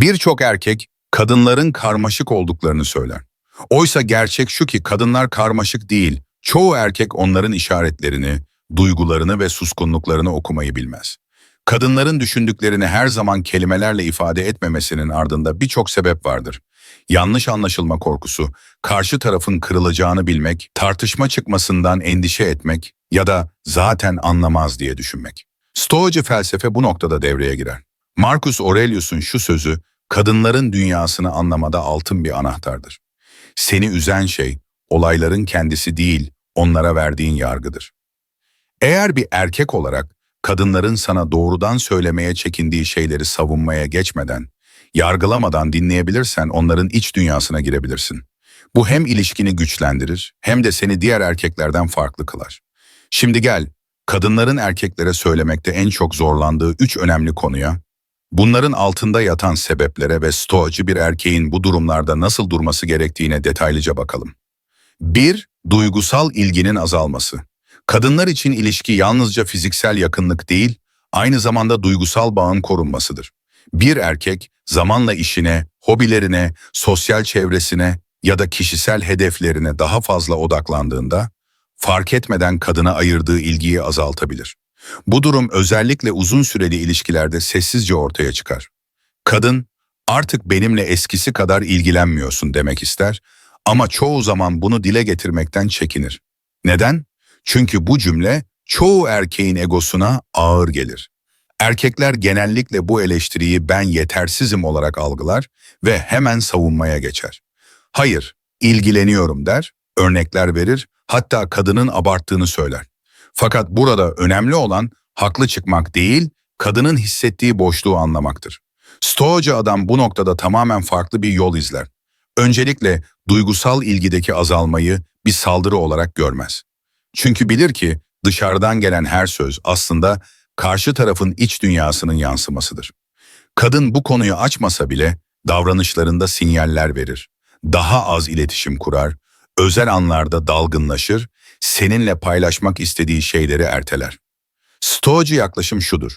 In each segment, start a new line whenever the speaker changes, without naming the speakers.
Birçok erkek kadınların karmaşık olduklarını söyler. Oysa gerçek şu ki kadınlar karmaşık değil. Çoğu erkek onların işaretlerini, duygularını ve suskunluklarını okumayı bilmez. Kadınların düşündüklerini her zaman kelimelerle ifade etmemesinin ardında birçok sebep vardır. Yanlış anlaşılma korkusu, karşı tarafın kırılacağını bilmek, tartışma çıkmasından endişe etmek ya da zaten anlamaz diye düşünmek. Stoacı felsefe bu noktada devreye girer. Marcus Aurelius'un şu sözü, kadınların dünyasını anlamada altın bir anahtardır. Seni üzen şey, olayların kendisi değil, onlara verdiğin yargıdır. Eğer bir erkek olarak kadınların sana doğrudan söylemeye çekindiği şeyleri savunmaya geçmeden, yargılamadan dinleyebilirsen onların iç dünyasına girebilirsin. Bu hem ilişkini güçlendirir hem de seni diğer erkeklerden farklı kılar. Şimdi gel, kadınların erkeklere söylemekte en çok zorlandığı üç önemli konuya, bunların altında yatan sebeplere ve stoacı bir erkeğin bu durumlarda nasıl durması gerektiğine detaylıca bakalım. 1. Duygusal ilginin azalması. Kadınlar için ilişki yalnızca fiziksel yakınlık değil, aynı zamanda duygusal bağın korunmasıdır. Bir erkek zamanla işine, hobilerine, sosyal çevresine ya da kişisel hedeflerine daha fazla odaklandığında, fark etmeden kadına ayırdığı ilgiyi azaltabilir. Bu durum özellikle uzun süreli ilişkilerde sessizce ortaya çıkar. Kadın, artık benimle eskisi kadar ilgilenmiyorsun demek ister ama çoğu zaman bunu dile getirmekten çekinir. Neden? Çünkü bu cümle çoğu erkeğin egosuna ağır gelir. Erkekler genellikle bu eleştiriyi ben yetersizim olarak algılar ve hemen savunmaya geçer. Hayır, ilgileniyorum der, örnekler verir, hatta kadının abarttığını söyler. Fakat burada önemli olan haklı çıkmak değil, kadının hissettiği boşluğu anlamaktır. Stoacı adam bu noktada tamamen farklı bir yol izler. Öncelikle duygusal ilgideki azalmayı bir saldırı olarak görmez. Çünkü bilir ki dışarıdan gelen her söz aslında karşı tarafın iç dünyasının yansımasıdır. Kadın bu konuyu açmasa bile davranışlarında sinyaller verir. Daha az iletişim kurar, özel anlarda dalgınlaşır, seninle paylaşmak istediği şeyleri erteler. Stoacı yaklaşım şudur.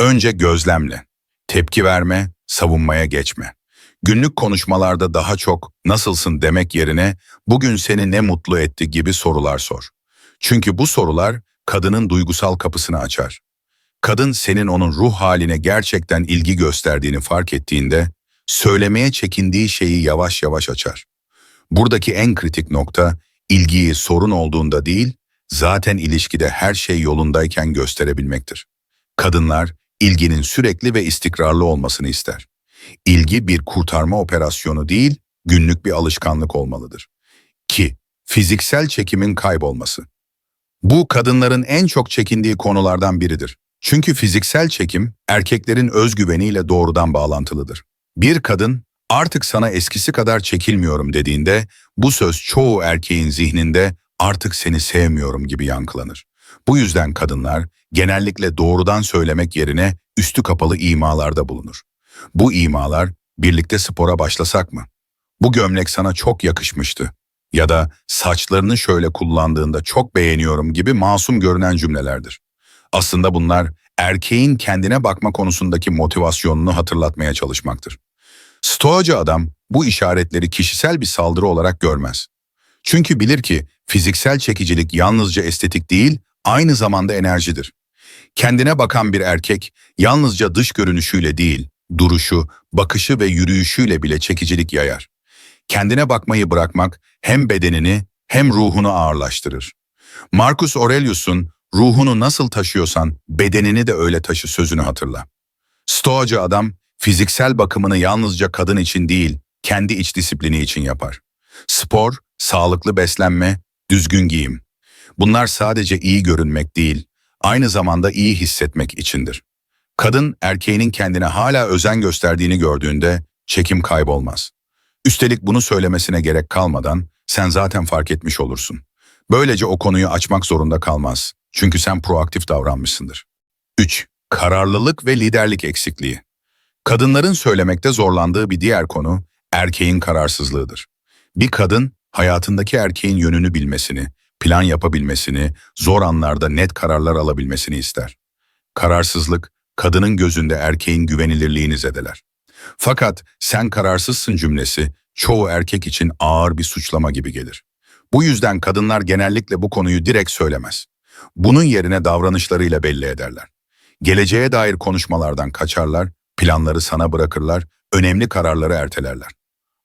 Önce gözlemle, tepki verme, savunmaya geçme. Günlük konuşmalarda daha çok nasılsın demek yerine bugün seni ne mutlu etti gibi sorular sor. Çünkü bu sorular kadının duygusal kapısını açar. Kadın senin onun ruh haline gerçekten ilgi gösterdiğini fark ettiğinde söylemeye çekindiği şeyi yavaş yavaş açar. Buradaki en kritik nokta ilgiyi sorun olduğunda değil, zaten ilişkide her şey yolundayken gösterebilmektir. Kadınlar ilginin sürekli ve istikrarlı olmasını ister. İlgi bir kurtarma operasyonu değil, günlük bir alışkanlık olmalıdır. 2. Fiziksel çekimin kaybolması. Bu kadınların en çok çekindiği konulardan biridir. Çünkü fiziksel çekim erkeklerin özgüveniyle doğrudan bağlantılıdır. Bir kadın artık sana eskisi kadar çekilmiyorum dediğinde bu söz çoğu erkeğin zihninde artık seni sevmiyorum gibi yankılanır. Bu yüzden kadınlar genellikle doğrudan söylemek yerine üstü kapalı imalarda bulunur. Bu imalar birlikte spora başlasak mı? Bu gömlek sana çok yakışmıştı. Ya da saçlarını şöyle kullandığında çok beğeniyorum gibi masum görünen cümlelerdir. Aslında bunlar erkeğin kendine bakma konusundaki motivasyonunu hatırlatmaya çalışmaktır. Stoacı adam bu işaretleri kişisel bir saldırı olarak görmez. Çünkü bilir ki fiziksel çekicilik yalnızca estetik değil, aynı zamanda enerjidir. Kendine bakan bir erkek yalnızca dış görünüşüyle değil, duruşu, bakışı ve yürüyüşüyle bile çekicilik yayar. Kendine bakmayı bırakmak hem bedenini hem ruhunu ağırlaştırır. Marcus Aurelius'un ruhunu nasıl taşıyorsan bedenini de öyle taşı sözünü hatırla. Stoacı adam fiziksel bakımını yalnızca kadın için değil, kendi iç disiplini için yapar. Spor, sağlıklı beslenme, düzgün giyim. Bunlar sadece iyi görünmek değil, aynı zamanda iyi hissetmek içindir. Kadın erkeğinin kendine hala özen gösterdiğini gördüğünde çekim kaybolmaz. Üstelik bunu söylemesine gerek kalmadan sen zaten fark etmiş olursun. Böylece o konuyu açmak zorunda kalmaz. Çünkü sen proaktif davranmışsındır. 3. Kararlılık ve liderlik eksikliği. Kadınların söylemekte zorlandığı bir diğer konu erkeğin kararsızlığıdır. Bir kadın hayatındaki erkeğin yönünü bilmesini, plan yapabilmesini, zor anlarda net kararlar alabilmesini ister. Kararsızlık, kadının gözünde erkeğin güvenilirliğini zedeler. Fakat sen kararsızsın cümlesi çoğu erkek için ağır bir suçlama gibi gelir. Bu yüzden kadınlar genellikle bu konuyu direkt söylemez. Bunun yerine davranışlarıyla belli ederler. Geleceğe dair konuşmalardan kaçarlar, planları sana bırakırlar, önemli kararları ertelerler.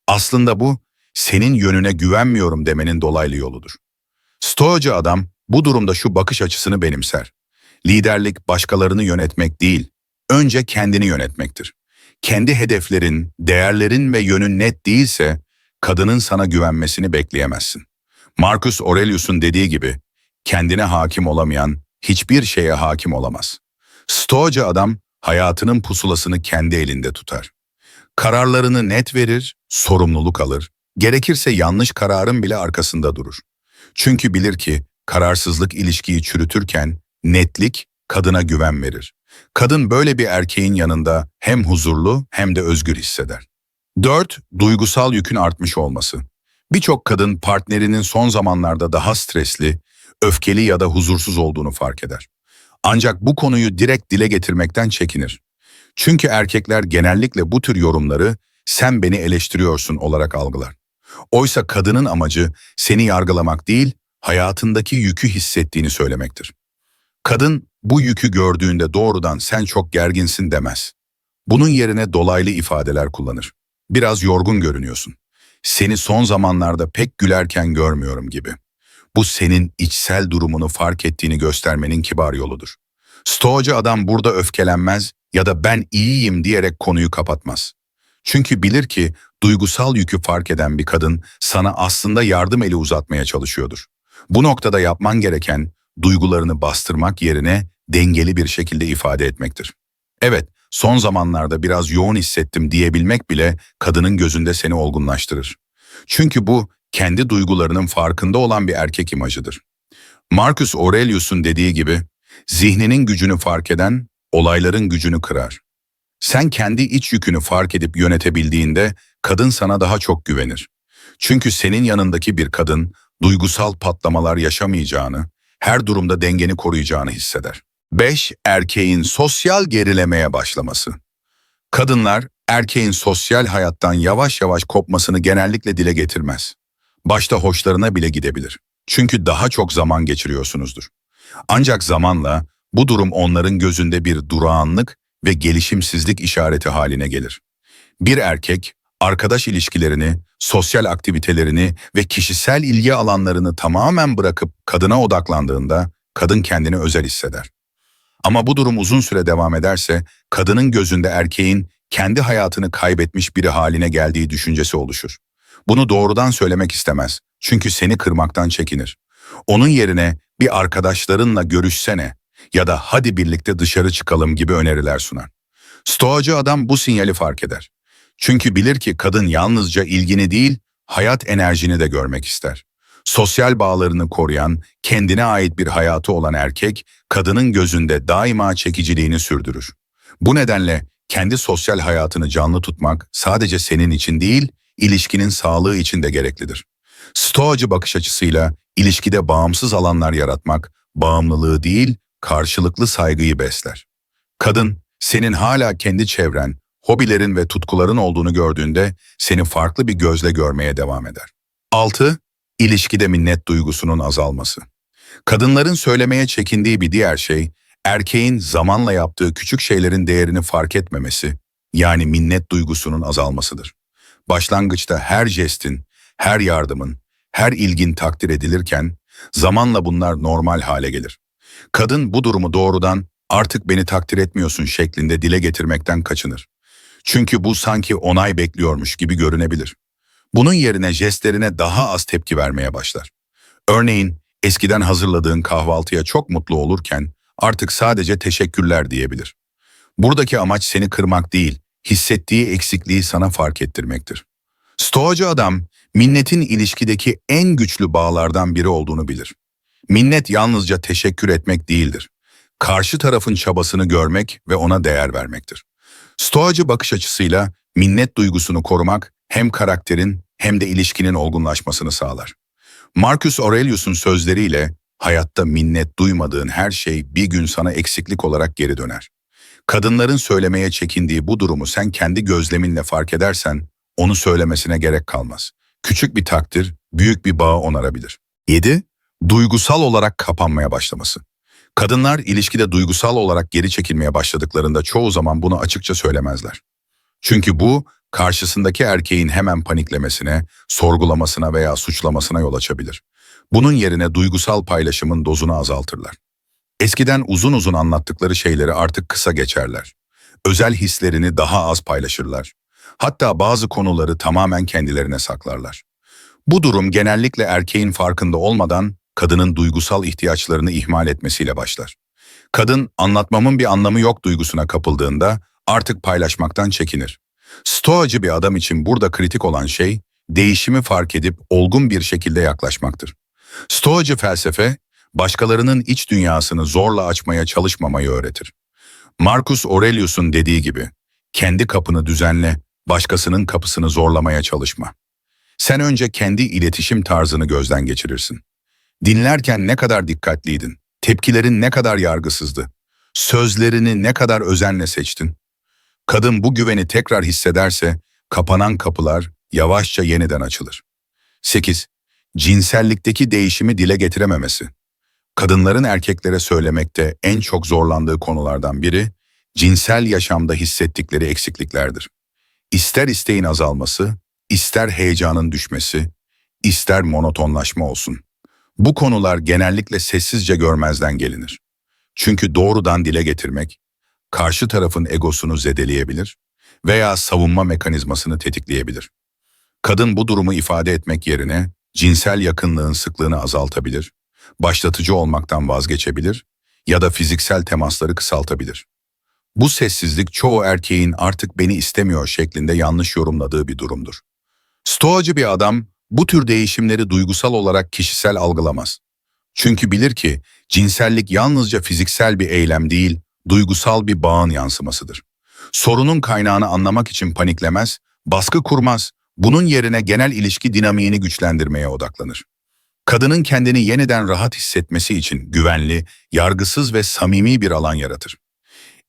Aslında bu, senin yönüne güvenmiyorum demenin dolaylı yoludur. Stoacı adam bu durumda şu bakış açısını benimser. Liderlik başkalarını yönetmek değil, önce kendini yönetmektir. Kendi hedeflerin, değerlerin ve yönün net değilse, kadının sana güvenmesini bekleyemezsin. Marcus Aurelius'un dediği gibi, kendine hakim olamayan hiçbir şeye hakim olamaz. Stoacı adam hayatının pusulasını kendi elinde tutar. Kararlarını net verir, sorumluluk alır, gerekirse yanlış kararın bile arkasında durur. Çünkü bilir ki kararsızlık ilişkiyi çürütürken netlik kadına güven verir. Kadın böyle bir erkeğin yanında hem huzurlu hem de özgür hisseder. 4. Duygusal yükün artmış olması. Birçok kadın partnerinin son zamanlarda daha stresli, öfkeli ya da huzursuz olduğunu fark eder. Ancak bu konuyu direkt dile getirmekten çekinir. Çünkü erkekler genellikle bu tür yorumları sen beni eleştiriyorsun olarak algılar. Oysa kadının amacı seni yargılamak değil, hayatındaki yükü hissettiğini söylemektir. Kadın bu yükü gördüğünde doğrudan sen çok gerginsin demez. Bunun yerine dolaylı ifadeler kullanır. Biraz yorgun görünüyorsun. Seni son zamanlarda pek gülerken görmüyorum gibi. Bu senin içsel durumunu fark ettiğini göstermenin kibar yoludur. Stoacı adam burada öfkelenmez ya da ben iyiyim diyerek konuyu kapatmaz. Çünkü bilir ki duygusal yükü fark eden bir kadın sana aslında yardım eli uzatmaya çalışıyordur. Bu noktada yapman gereken duygularını bastırmak yerine dengeli bir şekilde ifade etmektir. Evet, son zamanlarda biraz yoğun hissettim diyebilmek bile kadının gözünde seni olgunlaştırır. Çünkü bu kendi duygularının farkında olan bir erkek imajıdır. Marcus Aurelius'un dediği gibi, zihninin gücünü fark eden, olayların gücünü kırar. Sen kendi iç yükünü fark edip yönetebildiğinde kadın sana daha çok güvenir. Çünkü senin yanındaki bir kadın duygusal patlamalar yaşamayacağını, her durumda dengeni koruyacağını hisseder. 5. Erkeğin sosyal gerilemeye başlaması. Kadınlar erkeğin sosyal hayattan yavaş yavaş kopmasını genellikle dile getirmez. Başta hoşlarına bile gidebilir. Çünkü daha çok zaman geçiriyorsunuzdur. Ancak zamanla bu durum onların gözünde bir durağanlık ve gelişimsizlik işareti haline gelir. Bir erkek, arkadaş ilişkilerini, sosyal aktivitelerini ve kişisel ilgi alanlarını tamamen bırakıp kadına odaklandığında kadın kendini özel hisseder. Ama bu durum uzun süre devam ederse kadının gözünde erkeğin kendi hayatını kaybetmiş biri haline geldiği düşüncesi oluşur. Bunu doğrudan söylemek istemez çünkü seni kırmaktan çekinir. Onun yerine bir arkadaşlarınla görüşsene ya da hadi birlikte dışarı çıkalım gibi öneriler sunar. Stoacı adam bu sinyali fark eder. Çünkü bilir ki kadın yalnızca ilgini değil, hayat enerjini de görmek ister. Sosyal bağlarını koruyan, kendine ait bir hayatı olan erkek, kadının gözünde daima çekiciliğini sürdürür. Bu nedenle kendi sosyal hayatını canlı tutmak sadece senin için değil, ilişkinin sağlığı için de gereklidir. Stoacı bakış açısıyla ilişkide bağımsız alanlar yaratmak, bağımlılığı değil, karşılıklı saygıyı besler. Kadın, senin hala kendi çevren, hobilerin ve tutkuların olduğunu gördüğünde seni farklı bir gözle görmeye devam eder. 6. İlişkide minnet duygusunun azalması. Kadınların söylemeye çekindiği bir diğer şey, erkeğin zamanla yaptığı küçük şeylerin değerini fark etmemesi, yani minnet duygusunun azalmasıdır. Başlangıçta her jestin, her yardımın, her ilgin takdir edilirken, zamanla bunlar normal hale gelir. Kadın bu durumu doğrudan artık beni takdir etmiyorsun şeklinde dile getirmekten kaçınır. Çünkü bu sanki onay bekliyormuş gibi görünebilir. Bunun yerine jestlerine daha az tepki vermeye başlar. Örneğin eskiden hazırladığın kahvaltıya çok mutlu olurken artık sadece teşekkürler diyebilir. Buradaki amaç seni kırmak değil, hissettiği eksikliği sana fark ettirmektir. Stoacı adam minnetin ilişkideki en güçlü bağlardan biri olduğunu bilir. Minnet yalnızca teşekkür etmek değildir. Karşı tarafın çabasını görmek ve ona değer vermektir. Stoacı bakış açısıyla minnet duygusunu korumak hem karakterin hem de ilişkinin olgunlaşmasını sağlar. Marcus Aurelius'un sözleriyle hayatta minnet duymadığın her şey bir gün sana eksiklik olarak geri döner. Kadınların söylemeye çekindiği bu durumu sen kendi gözleminle fark edersen onu söylemesine gerek kalmaz. Küçük bir takdir, büyük bir bağı onarabilir. 7. Duygusal olarak kapanmaya başlaması. Kadınlar ilişkide duygusal olarak geri çekilmeye başladıklarında çoğu zaman bunu açıkça söylemezler. Çünkü bu karşısındaki erkeğin hemen paniklemesine, sorgulamasına veya suçlamasına yol açabilir. Bunun yerine duygusal paylaşımın dozunu azaltırlar. Eskiden uzun uzun anlattıkları şeyleri artık kısa geçerler. Özel hislerini daha az paylaşırlar. Hatta bazı konuları tamamen kendilerine saklarlar. Bu durum genellikle erkeğin farkında olmadan kadının duygusal ihtiyaçlarını ihmal etmesiyle başlar. Kadın anlatmamın bir anlamı yok duygusuna kapıldığında artık paylaşmaktan çekinir. Stoacı bir adam için burada kritik olan şey değişimi fark edip olgun bir şekilde yaklaşmaktır. Stoacı felsefe başkalarının iç dünyasını zorla açmaya çalışmamayı öğretir. Marcus Aurelius'un dediği gibi kendi kapını düzenle, başkasının kapısını zorlamaya çalışma. Sen önce kendi iletişim tarzını gözden geçirirsin. Dinlerken ne kadar dikkatliydin? Tepkilerin ne kadar yargısızdı? Sözlerini ne kadar özenle seçtin? Kadın bu güveni tekrar hissederse kapanan kapılar yavaşça yeniden açılır. 8. Cinsellikteki değişimi dile getirememesi. Kadınların erkeklere söylemekte en çok zorlandığı konulardan biri cinsel yaşamda hissettikleri eksikliklerdir. İster isteğin azalması, ister heyecanın düşmesi, ister monotonlaşma olsun. Bu konular genellikle sessizce görmezden gelinir. Çünkü doğrudan dile getirmek, karşı tarafın egosunu zedeleyebilir veya savunma mekanizmasını tetikleyebilir. Kadın bu durumu ifade etmek yerine cinsel yakınlığın sıklığını azaltabilir, başlatıcı olmaktan vazgeçebilir ya da fiziksel temasları kısaltabilir. Bu sessizlik çoğu erkeğin artık beni istemiyor şeklinde yanlış yorumladığı bir durumdur. Stoacı bir adam bu tür değişimleri duygusal olarak kişisel algılamaz. Çünkü bilir ki cinsellik yalnızca fiziksel bir eylem değil, duygusal bir bağın yansımasıdır. Sorunun kaynağını anlamak için paniklemez, baskı kurmaz, bunun yerine genel ilişki dinamiğini güçlendirmeye odaklanır. Kadının kendini yeniden rahat hissetmesi için güvenli, yargısız ve samimi bir alan yaratır.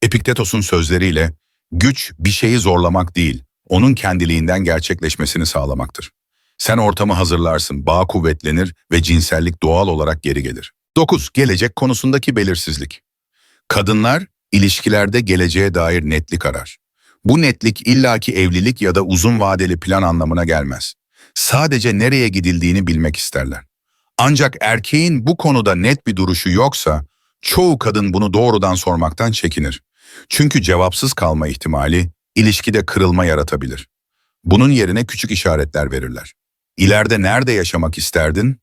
Epiktetos'un sözleriyle, güç bir şeyi zorlamak değil, onun kendiliğinden gerçekleşmesini sağlamaktır. Sen ortamı hazırlarsın, bağ kuvvetlenir ve cinsellik doğal olarak geri gelir. 9. Gelecek konusundaki belirsizlik. Kadınlar, ilişkilerde geleceğe dair netlik arar. Bu netlik illaki evlilik ya da uzun vadeli plan anlamına gelmez. Sadece nereye gidildiğini bilmek isterler. Ancak erkeğin bu konuda net bir duruşu yoksa, çoğu kadın bunu doğrudan sormaktan çekinir. Çünkü cevapsız kalma ihtimali ilişkide kırılma yaratabilir. Bunun yerine küçük işaretler verirler. İleride nerede yaşamak isterdin?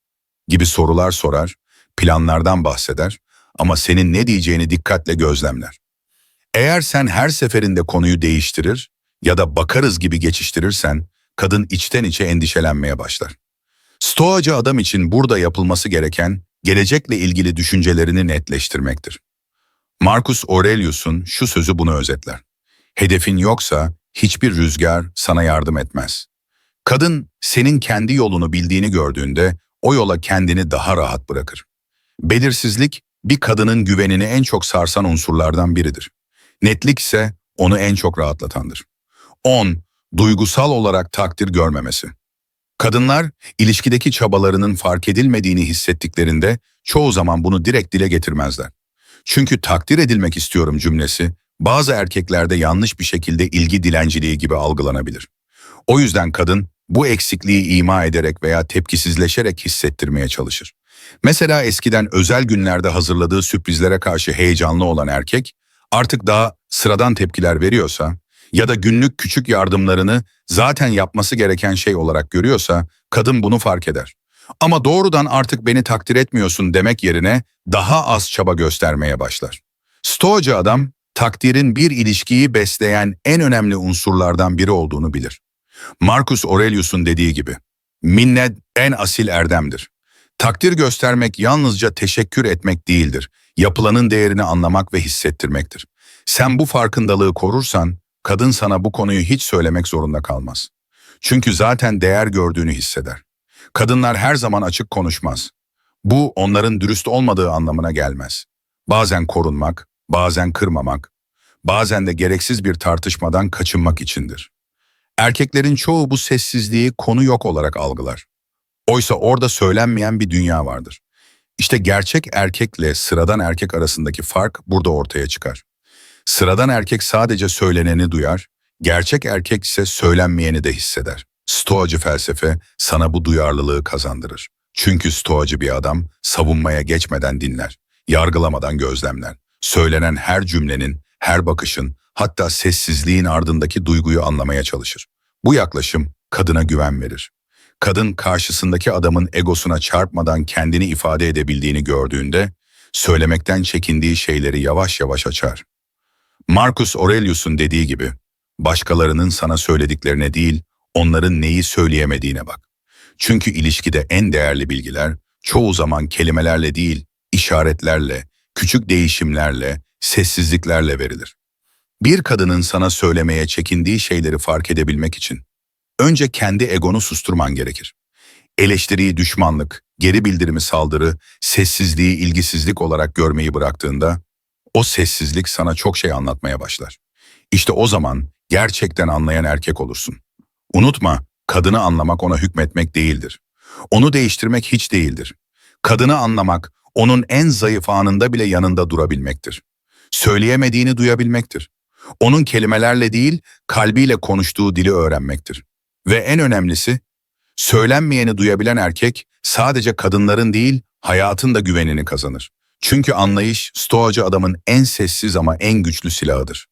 gibi sorular sorar, planlardan bahseder ama senin ne diyeceğini dikkatle gözlemler. Eğer sen her seferinde konuyu değiştirir ya da bakarız gibi geçiştirirsen, kadın içten içe endişelenmeye başlar. Stoacı adam için burada yapılması gereken, gelecekle ilgili düşüncelerini netleştirmektir. Marcus Aurelius'un şu sözü bunu özetler. Hedefin yoksa hiçbir rüzgar sana yardım etmez. Kadın senin kendi yolunu bildiğini gördüğünde o yola kendini daha rahat bırakır. Belirsizlik bir kadının güvenini en çok sarsan unsurlardan biridir. Netlik ise onu en çok rahatlatandır. 10. Duygusal olarak takdir görmemesi. Kadınlar ilişkideki çabalarının fark edilmediğini hissettiklerinde çoğu zaman bunu direkt dile getirmezler. Çünkü takdir edilmek istiyorum cümlesi bazı erkeklerde yanlış bir şekilde ilgi dilenciliği gibi algılanabilir. O yüzden kadın bu eksikliği ima ederek veya tepkisizleşerek hissettirmeye çalışır. Mesela eskiden özel günlerde hazırladığı sürprizlere karşı heyecanlı olan erkek artık daha sıradan tepkiler veriyorsa ya da günlük küçük yardımlarını zaten yapması gereken şey olarak görüyorsa kadın bunu fark eder. Ama doğrudan artık beni takdir etmiyorsun demek yerine daha az çaba göstermeye başlar. Stoacı adam takdirin bir ilişkiyi besleyen en önemli unsurlardan biri olduğunu bilir. Marcus Aurelius'un dediği gibi, minnet en asil erdemdir. Takdir göstermek yalnızca teşekkür etmek değildir, yapılanın değerini anlamak ve hissettirmektir. Sen bu farkındalığı korursan, kadın sana bu konuyu hiç söylemek zorunda kalmaz. Çünkü zaten değer gördüğünü hisseder. Kadınlar her zaman açık konuşmaz. Bu onların dürüst olmadığı anlamına gelmez. Bazen korunmak, bazen kırmamak. Bazen de gereksiz bir tartışmadan kaçınmak içindir. Erkeklerin çoğu bu sessizliği konu yok olarak algılar. Oysa orada söylenmeyen bir dünya vardır. İşte gerçek erkekle sıradan erkek arasındaki fark burada ortaya çıkar. Sıradan erkek sadece söyleneni duyar, gerçek erkek ise söylenmeyeni de hisseder. Stoacı felsefe sana bu duyarlılığı kazandırır. Çünkü stoacı bir adam savunmaya geçmeden dinler, yargılamadan gözlemler. Söylenen her cümlenin, her bakışın, hatta sessizliğin ardındaki duyguyu anlamaya çalışır. Bu yaklaşım kadına güven verir. Kadın karşısındaki adamın egosuna çarpmadan kendini ifade edebildiğini gördüğünde, söylemekten çekindiği şeyleri yavaş yavaş açar. Marcus Aurelius'un dediği gibi, başkalarının sana söylediklerine değil, onların neyi söyleyemediğine bak. Çünkü ilişkide en değerli bilgiler çoğu zaman kelimelerle değil, işaretlerle, küçük değişimlerle, sessizliklerle verilir. Bir kadının sana söylemeye çekindiği şeyleri fark edebilmek için önce kendi egonu susturman gerekir. Eleştiriyi düşmanlık, geri bildirimi saldırı, sessizliği ilgisizlik olarak görmeyi bıraktığında o sessizlik sana çok şey anlatmaya başlar. İşte o zaman gerçekten anlayan erkek olursun. Unutma, kadını anlamak ona hükmetmek değildir. Onu değiştirmek hiç değildir. Kadını anlamak, onun en zayıf anında bile yanında durabilmektir. Söyleyemediğini duyabilmektir. Onun kelimelerle değil, kalbiyle konuştuğu dili öğrenmektir. Ve en önemlisi, söylenmeyeni duyabilen erkek sadece kadınların değil, hayatın da güvenini kazanır. Çünkü anlayış, stoacı adamın en sessiz ama en güçlü silahıdır.